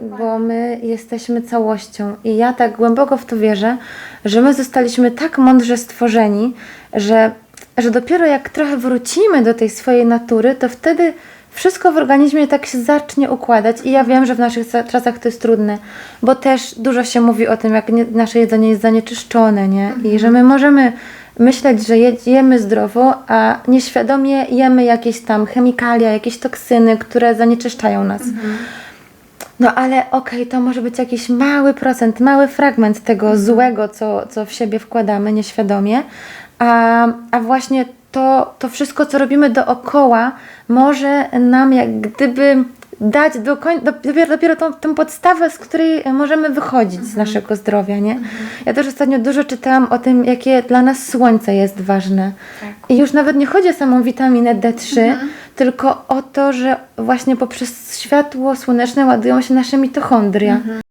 bo my jesteśmy całością i ja tak głęboko w to wierzę, że my zostaliśmy tak mądrze stworzeni, że, że dopiero jak trochę wrócimy do tej swojej natury, to wtedy wszystko w organizmie tak się zacznie układać i ja wiem, że w naszych czasach to jest trudne, bo też dużo się mówi o tym, jak nie, nasze jedzenie jest zanieczyszczone, nie? I że my możemy myśleć, że je- jemy zdrowo, a nieświadomie jemy jakieś tam chemikalia, jakieś toksyny, które zanieczyszczają nas. No ale okej, to może być jakiś mały procent, mały fragment tego złego, co, co w siebie wkładamy nieświadomie, a, a właśnie to, to wszystko, co robimy dookoła, może nam jak gdyby dać do koń, do, dopiero, dopiero tą, tą podstawę, z której możemy wychodzić z naszego zdrowia, nie? Ja też ostatnio dużo czytałam o tym, jakie dla nas słońce jest ważne. I już nawet nie chodzi o samą witaminę D3, tylko o to, że właśnie poprzez światło słoneczne ładują się nasze mitochondria.